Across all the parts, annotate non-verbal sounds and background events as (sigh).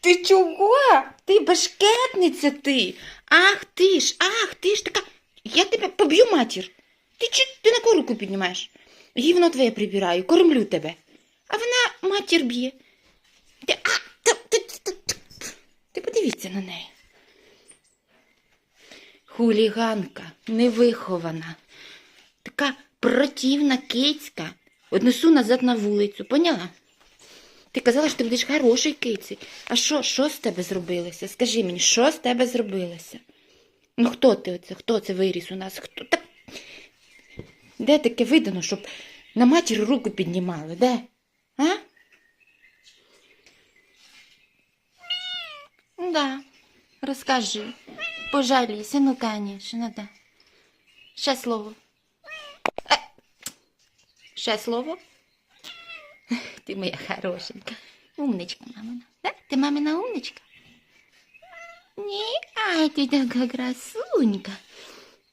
Ти чого? Ти башкетниця ти. Ах ти ж, ах ти ж така. Я тебе поб'ю матір. Ти чи ти на кого руку піднімаєш? Гівно твоє прибираю, кормлю тебе. А вона матір б'є. Ти, а, ти, ти, ти, ти подивіться на неї. Хуліганка, невихована, така противна кицька. Однесу назад на вулицю, поняла? Ти казала, що ти будеш хороший киці. А що, що з тебе зробилося? Скажи мені, що з тебе зробилося? Ну хто ти оце? Хто це виріс у нас? Хто та... Де таке видано, щоб на матір руку піднімали? Де? А? Да, розкажи. Пожалійся, ну, конечно, да. Ще слово. Е, Ще слово? (laughs) Ти моя хорошенька. Умничка, мамина. Да? Ти мамина умничка? Ні, ай, ти така красунька.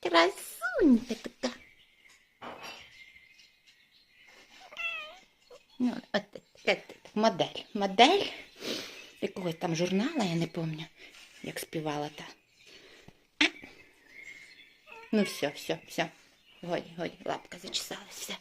Красунька така. Ну, от, от, от, модель. Модель якогось там журнала, я не пам'ятаю, як співала та. А. Ну все, все, все. Годі, годі, лапка зачесалась, все.